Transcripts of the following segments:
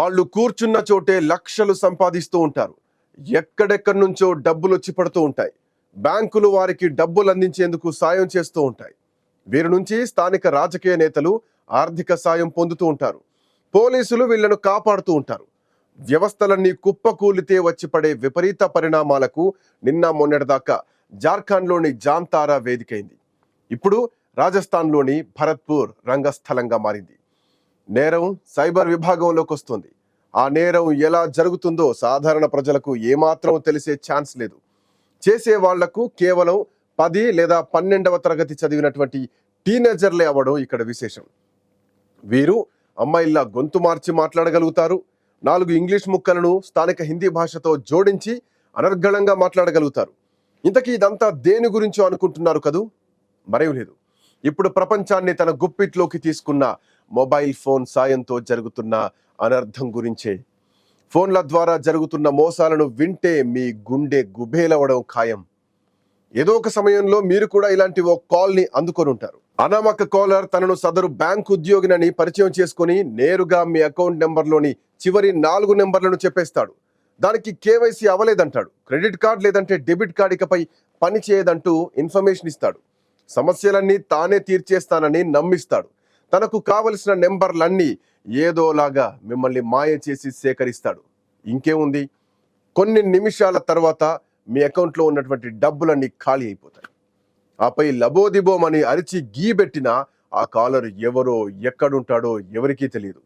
వాళ్ళు కూర్చున్న చోటే లక్షలు సంపాదిస్తూ ఉంటారు. ఎక్కడెక్కడి నుంచో డబ్బులు వచ్చి పడుతూ ఉంటాయి. బ్యాంకులు వారికి డబ్బులు అందించేందుకు సాయం చేస్తూ ఉంటాయి. వీరి నుంచి స్థానిక రాజకీయ నేతలు ఆర్థిక సాయం పొందుతూ ఉంటారు. పోలీసులు వీళ్ళను కాపాడుతూ ఉంటారు. వ్యవస్థలన్నీ కుప్పకూలితే వచ్చి పడే విపరీత పరిణామాలకు నిన్న మొన్నటిదాకా జార్ఖండ్లోని జాంతారా వేదికైంది. ఇప్పుడు రాజస్థాన్లోని భరత్పూర్ రంగస్థలంగా మారింది. నేరం సైబర్ విభాగంలోకి వస్తుంది. ఆ నేరం ఎలా జరుగుతుందో సాధారణ ప్రజలకు ఏమాత్రం తెలిసే ఛాన్స్ లేదు. చేసే వాళ్ళకు కేవలం పది లేదా పన్నెండవ తరగతి చదివినటువంటి టీనేజర్లే అవ్వడం ఇక్కడ విశేషం. వీరు అమ్మాయిల్లా గొంతు మార్చి మాట్లాడగలుగుతారు. నాలుగు ఇంగ్లీష్ ముక్కలను స్థానిక హిందీ భాషతో జోడించి అనర్గళంగా మాట్లాడగలుగుతారు. ఇంతకీ ఇదంతా దేని గురించో అనుకుంటున్నారు కదూ? మరేం లేదు. ఇప్పుడు ప్రపంచాన్ని తన గుప్పిట్లోకి తీసుకున్న మొబైల్ ఫోన్ సాయంతో జరుగుతున్న అనర్థం గురించే. ఫోన్ల ద్వారా జరుగుతున్న మోసాలను వింటే మీ గుండె గుబేలవడం ఖాయం. ఏదో ఒక సమయంలో మీరు కూడా ఇలాంటి ఓ కాల్ని అందుకొని ఉంటారు. అనామక కాలర్ తనను సదరు బ్యాంక్ ఉద్యోగినని పరిచయం చేసుకొని నేరుగా మీ అకౌంట్ నెంబర్లోని చివరి నాలుగు నెంబర్లను చెప్పేస్తాడు. దానికి కేవైసీ అవ్వలేదంటాడు. క్రెడిట్ కార్డ్ లేదంటే డెబిట్ కార్డ్ ఇకపై పని చేయదంటూ ఇన్ఫర్మేషన్ ఇస్తాడు. సమస్యలన్నీ తానే తీర్చేస్తానని నమ్మిస్తాడు. తనకు కావలసిన నెంబర్లన్నీ ఏదోలాగా మిమ్మల్ని మాయ చేసి సేకరిస్తాడు. ఇంకేముంది? కొన్ని నిమిషాల తర్వాత మీ అకౌంట్లో ఉన్నటువంటి డబ్బులన్నీ ఖాళీ అయిపోతాయి. ఆపై లబోదిబోమని అరిచి గీబెట్టిన ఆ కాలర్ ఎవరో ఎక్కడుంటాడో ఎవరికీ తెలియదు.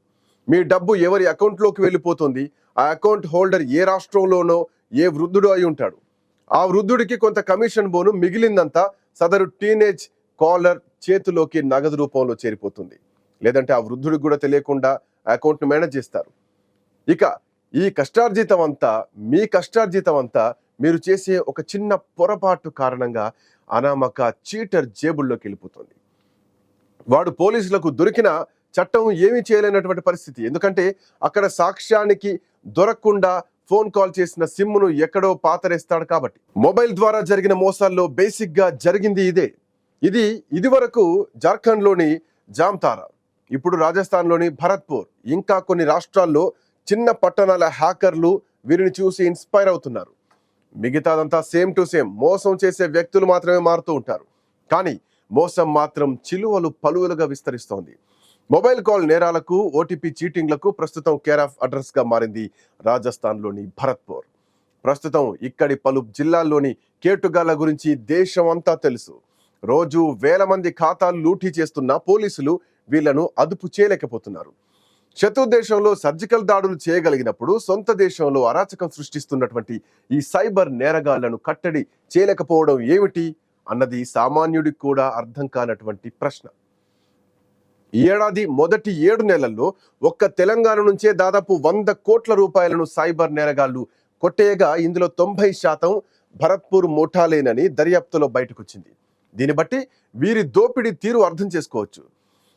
మీ డబ్బు ఎవరి అకౌంట్లోకి వెళ్ళిపోతుంది? ఆ అకౌంట్ హోల్డర్ ఏ రాష్ట్రంలోనో ఏ వృద్ధుడు అయి ఉంటాడు. ఆ వృద్ధుడికి కొంత కమిషన్ బోను మిగిలిందంతా సదరు టీనేజ్ కాలర్ చేతిలోకి నగదు రూపంలో చేరిపోతుంది. లేదంటే ఆ వృద్ధుడికి కూడా తెలియకుండా అకౌంట్ను మేనేజ్ చేస్తారు. ఇక ఈ కష్టార్జితం అంతా మీ కష్టార్జితం అంతా మీరు చేసే ఒక చిన్న పొరపాటు కారణంగా అనామక చీటర్ జేబుల్లోకి వెళ్ళిపోతుంది. వాడు పోలీసులకు దొరికిన చట్టం ఏమీ చేయలేనటువంటి పరిస్థితి. ఎందుకంటే అక్కడ సాక్ష్యానికి దొరకకుండా ఫోన్ కాల్ చేసిన సిమ్ను ఎక్కడో పాతరేస్తాడు కాబట్టి. మొబైల్ ద్వారా జరిగిన మోసాల్లో బేసిక్గా జరిగింది ఇదే. ఇది ఇదివరకు జార్ఖండ్లోని జామ్తారా ఇప్పుడు రాజస్థాన్లోని భరత్పూర్ ఇంకా కొన్ని రాష్ట్రాల్లో చిన్న పట్టణాల హ్యాకర్లు వీరిని చూసి ఇన్స్పైర్ అవుతున్నారు. మిగతాదంతా సేమ్ టు సేమ్ మోసం చేసే వ్యక్తులు మాత్రమే మారుతూ ఉంటారు. కానీ మోసం మాత్రం చిలువలు పలువులుగా విస్తరిస్తోంది. మొబైల్ కాల్ నేరాలకు ఓటీపీ చీటింగ్లకు ప్రస్తుతం కేర్ ఆఫ్ అడ్రస్గా మారింది రాజస్థాన్లోని భరత్పూర్. ప్రస్తుతం ఇక్కడి పలు జిల్లాల్లోని కేటుగాల గురించి దేశం అంతా తెలుసు. రోజు వేల మంది ఖాతాలు లూటీ చేస్తున్న పోలీసులు వీళ్ళను అదుపు చేయలేకపోతున్నారు. శత్రు దేశంలో సర్జికల్ దాడులు చేయగలిగినప్పుడు సొంత దేశంలో అరాచకం సృష్టిస్తున్నటువంటి ఈ సైబర్ నేరగాళ్ళను కట్టడి చేయలేకపోవడం ఏమిటి అన్నది సామాన్యుడికి కూడా అర్థం కానటువంటి ప్రశ్న. ఈ ఏడాది మొదటి ఏడు నెలల్లో ఒక్క తెలంగాణ నుంచే దాదాపు వంద కోట్ల రూపాయలను సైబర్ నేరగాళ్ళు కొట్టేయగా ఇందులో తొంభై శాతం భరత్పూర్ మోఠాలేనని దర్యాప్తులో బయటకొచ్చింది. దీన్ని బట్టి వీరి దోపిడీ తీరు అర్థం చేసుకోవచ్చు.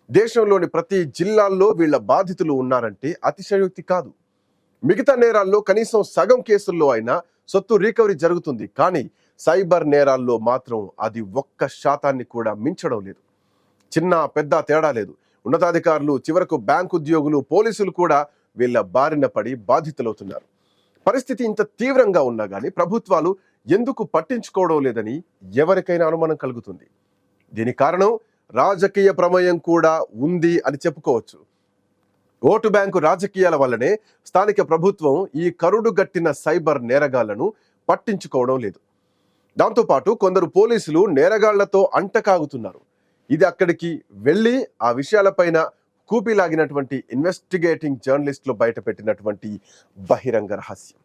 దేశంలోని ప్రతి జిల్లాల్లో వీళ్ళ బాధితులు ఉన్నారంటే అతిశయోక్తి కాదు. మిగతా నేరాల్లో కనీసం సగం కేసుల్లో అయినా సొత్తు రికవరీ జరుగుతుంది. కానీ సైబర్ నేరాల్లో మాత్రం అది ఒక్క శాతాన్ని కూడా మించడం లేదు. చిన్న పెద్ద తేడా లేదు. ఉన్నతాధికారులు చివరకు బ్యాంకు ఉద్యోగులు పోలీసులు కూడా వీళ్ళ బారిన పడి బాధితులవుతున్నారు. పరిస్థితి ఇంత తీవ్రంగా ఉన్నా కానీ ప్రభుత్వాలు ఎందుకు పట్టించుకోవడం లేదని ఎవరికైనా అనుమానం కలుగుతుంది. దీని కారణం రాజకీయ ప్రమేయం కూడా ఉంది అని చెప్పుకోవచ్చు. ఓటు బ్యాంకు రాజకీయాల వల్లనే స్థానిక ప్రభుత్వం ఈ కరుడు గట్టిన సైబర్ నేరగాళ్ళను పట్టించుకోవడం లేదు. దాంతోపాటు కొందరు పోలీసులు నేరగాళ్ళతో అంటకాగుతున్నారు. ఇది అక్కడికి వెళ్ళి ఆ విషయాలపైన కూపిలాగినటువంటి ఇన్వెస్టిగేటింగ్ జర్నలిస్టులు బయటపెట్టినటువంటి బహిరంగ రహస్యం.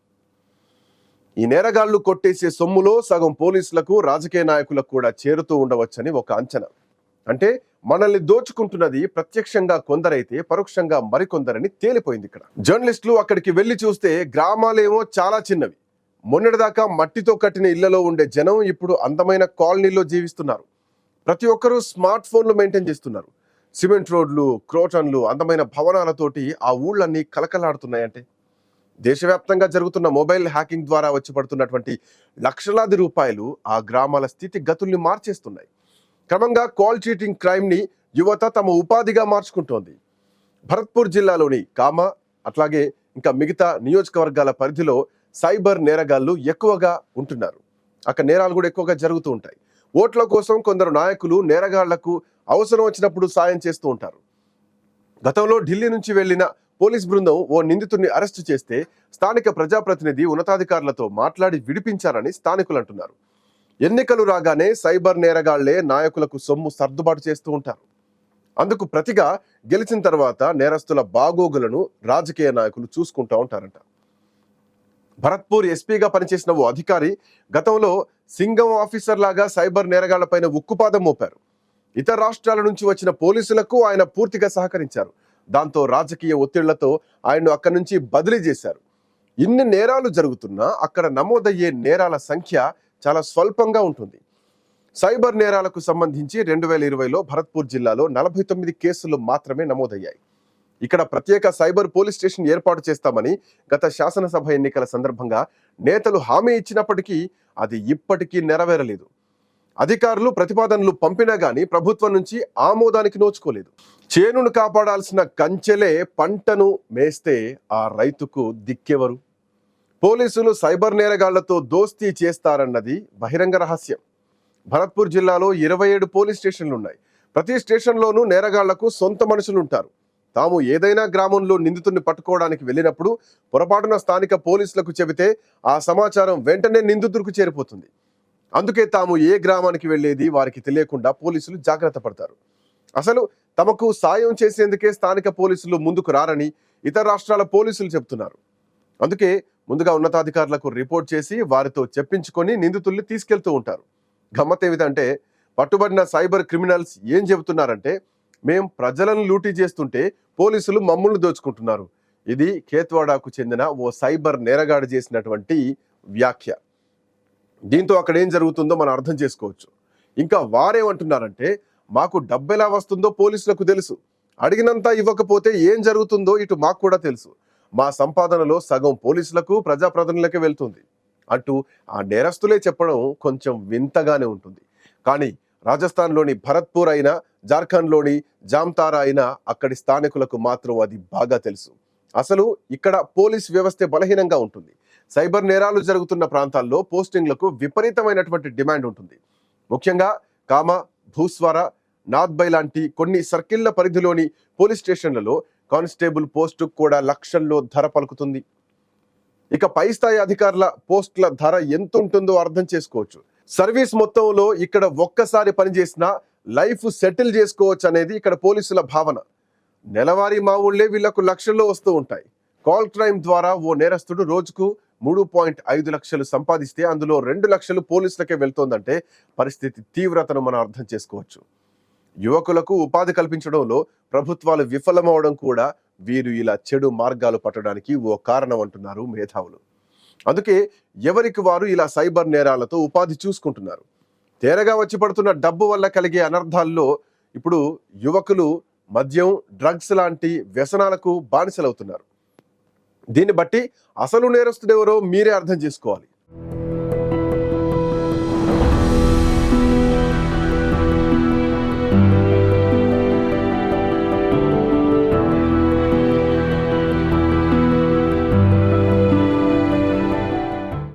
ఈ నేరగాళ్ళు కొట్టేసే సొమ్ములో సగం పోలీసులకు రాజకీయ నాయకులకు కూడా చేరుతూ ఉండవచ్చని ఒక అంచనా. అంటే మనల్ని దోచుకుంటున్నది ప్రత్యక్షంగా కొందరైతే పరోక్షంగా మరికొందరని తేలిపోయింది ఇక్కడ. జర్నలిస్టులు అక్కడికి వెళ్ళి చూస్తే గ్రామాలేమో చాలా చిన్నవి. మొన్నటిదాకా మట్టితో కట్టిన ఇళ్ళలో ఉండే జనం ఇప్పుడు అందమైన కాలనీలో జీవిస్తున్నారు. ప్రతి ఒక్కరూ స్మార్ట్ ఫోన్లు మెయింటైన్ చేస్తున్నారు. సిమెంట్ రోడ్లు క్రోటన్లు అందమైన భవనాలతోటి ఆ ఊళ్ళన్నీ కలకలాడుతున్నాయంటే దేశవ్యాప్తంగా జరుగుతున్న మొబైల్ హ్యాకింగ్ ద్వారా వచ్చి పడుతున్నటువంటి లక్షలాది రూపాయలు ఆ గ్రామాల స్థితి గతుల్ని మార్చేస్తున్నాయి. క్రమంగా కాల్ చీటింగ్ క్రైమ్ని యువత తమ ఉపాధిగా మార్చుకుంటోంది. భరత్పూర్ జిల్లాలోని కామ అట్లాగే ఇంకా మిగతా నియోజకవర్గాల పరిధిలో సైబర్ నేరగాళ్ళు ఎక్కువగా ఉంటున్నారు. అక్కడ నేరాలు కూడా ఎక్కువగా జరుగుతూ ఉంటాయి. ఓట్ల కోసం కొందరు నాయకులు నేరగాళ్ళకు అవసరం వచ్చినప్పుడు సాయం చేస్తూ ఉంటారు. గతంలో ఢిల్లీ నుంచి వెళ్ళిన పోలీస్ బృందం ఓ నిందితుడిని అరెస్టు చేస్తే స్థానిక ప్రజాప్రతినిధి ఉన్నతాధికారులతో మాట్లాడి విడిపించారని స్థానికులు అంటున్నారు. ఎన్నికలు రాగానే సైబర్ నేరగాళ్ళే నాయకులకు సొమ్ము సర్దుబాటు చేస్తూ ఉంటారు. అందుకు ప్రతిగా గెలిచిన తర్వాత నేరస్తుల బాగోగులను రాజకీయ నాయకులు చూసుకుంటూ ఉంటారంట. భరత్పూర్ ఎస్పీగా పనిచేసిన ఓ అధికారి గతంలో సింగం ఆఫీసర్ లాగా సైబర్ నేరగాళ్ళపైన ఉక్కుపాదం మోపారు. ఇతర రాష్ట్రాల నుంచి వచ్చిన పోలీసులకు ఆయన పూర్తిగా సహకరించారు. దాంతో రాజకీయ ఒత్తిళ్ళతో ఆయన్ను అక్కడి నుంచి బదిలీ చేశారు. ఇన్ని నేరాలు జరుగుతున్నా అక్కడ నమోదయ్యే నేరాల సంఖ్య చాలా స్వల్పంగా ఉంటుంది. సైబర్ నేరాలకు సంబంధించి రెండు వేల ఇరవైలో భరత్పూర్ జిల్లాలో నలభై తొమ్మిది కేసులు మాత్రమే నమోదయ్యాయి. ఇక్కడ ప్రత్యేక సైబర్ పోలీస్ స్టేషన్ ఏర్పాటు చేస్తామని గత శాసనసభ ఎన్నికల సందర్భంగా నేతలు హామీ ఇచ్చినప్పటికీ అది ఇప్పటికీ నెరవేరలేదు. అధికారులు ప్రతిపాదనలు పంపినా గానీ ప్రభుత్వం నుంచి ఆమోదానికి నోచుకోలేదు. చేనును కాపాడాల్సిన కంచెలే పంటను మేస్తే ఆ రైతుకు దిక్కెవరు? పోలీసులు సైబర్ నేరగాళ్ళతో దోస్తీ చేస్తారన్నది బహిరంగ రహస్యం. భరత్పూర్ జిల్లాలో ఇరవై ఏడు పోలీస్ స్టేషన్లు ఉన్నాయి ప్రతి స్టేషన్లోనూ నేరగాళ్ళకు సొంత మనుషులు ఉంటారు తాము ఏదైనా గ్రామంలో నిందితుడిని పట్టుకోవడానికి వెళ్ళినప్పుడు పొరపాటున స్థానిక పోలీసులకు చెబితే ఆ సమాచారం వెంటనే నిందితుడికి చేరిపోతుంది. అందుకే తాము ఏ గ్రామానికి వెళ్ళేది వారికి తెలియకుండా పోలీసులు జాగ్రత్త పడతారు. అసలు తమకు సాయం చేసేందుకే స్థానిక పోలీసులు ముందుకు రారని ఇతర రాష్ట్రాల పోలీసులు చెబుతున్నారు అందుకే ముందుగా ఉన్నతాధికారులకు రిపోర్ట్ చేసి వారితో చెప్పించుకొని నిందితుల్ని తీసుకెళ్తూ ఉంటారు. గమ్మత్ ఏమిటంటే పట్టుబడిన సైబర్ క్రిమినల్స్ ఏం చెబుతున్నారంటే మేం ప్రజలను లూటీ చేస్తుంటే పోలీసులు మమ్మల్ని దోచుకుంటున్నారు. ఇది కేత్వాడాకు చెందిన ఓ సైబర్ నేరగాడు చేసినటువంటి వ్యాఖ్య. దీంతో అక్కడ ఏం జరుగుతుందో మనం అర్థం చేసుకోవచ్చు. ఇంకా వారేమంటున్నారంటే మాకు డబ్బు ఎలా వస్తుందో పోలీసులకు తెలుసు. అడిగినంత ఇవ్వకపోతే ఏం జరుగుతుందో ఇటు మాకు కూడా తెలుసు. మా సంపాదనలో సగం పోలీసులకు ప్రజాప్రతినిధులకే వెళ్తుంది. అంటూ ఆ నేరస్తులే చెప్పడం కొంచెం వింతగానే ఉంటుంది. కానీ రాజస్థాన్లోని భరత్పూర్ అయినా జార్ఖండ్లోని జామ్తారా అయినా అక్కడి స్థానికులకు మాత్రం అది బాగా తెలుసు. అసలు ఇక్కడ పోలీస్ వ్యవస్థ బలహీనంగా ఉంటుంది. సైబర్ నేరాలు జరుగుతున్న ప్రాంతాల్లో పోస్టింగ్లకు విపరీతమైనటువంటి డిమాండ్ ఉంటుంది. ముఖ్యంగా కామ భూస్వర నాథ్బై లాంటి కొన్ని సర్కిళ్ళ పరిధిలోని పోలీస్ స్టేషన్లలో కానిస్టేబుల్ పోస్టు కూడా లక్షల్లో ధర పలుకుతుంది. ఇక పై స్థాయి అధికారుల పోస్టుల ధర ఎంత ఉంటుందో అర్థం చేసుకోవచ్చు. సర్వీస్ మొత్తంలో ఇక్కడ ఒక్కసారి పనిచేసిన లైఫ్ సెటిల్ చేసుకోవచ్చు అనేది ఇక్కడ పోలీసుల భావన. నెలవారీ మా ఊళ్ళే వీళ్ళకు లక్షల్లో వస్తూ ఉంటాయి. కాల్ క్రైమ్ ద్వారా ఓ నేరస్తుడు రోజుకు మూడు పాయింట్ ఐదు లక్షలు సంపాదిస్తే అందులో రెండు లక్షలు పోలీసులకే వెళ్తోందంటే పరిస్థితి తీవ్రతను మనం అర్థం చేసుకోవచ్చు. యువకులకు ఉపాధి కల్పించడంలో ప్రభుత్వాలు విఫలమవడం కూడా వీరు ఇలా చెడు మార్గాలు పట్టడానికి ఓ కారణం అంటున్నారు మేధావులు. అందుకే ఎవరికి వారు ఇలా సైబర్ నేరాలతో ఉపాధి చూసుకుంటున్నారు? తేరగా వచ్చి పడుతున్న డబ్బు వల్ల కలిగే అనర్థాల్లో ఇప్పుడు యువకులు మద్యం డ్రగ్స్ లాంటి వ్యసనాలకు బానిసలవుతున్నారు. దీన్ని బట్టి అసలు నేరస్తుడెవరో మీరే అర్థం చేసుకోవాలి.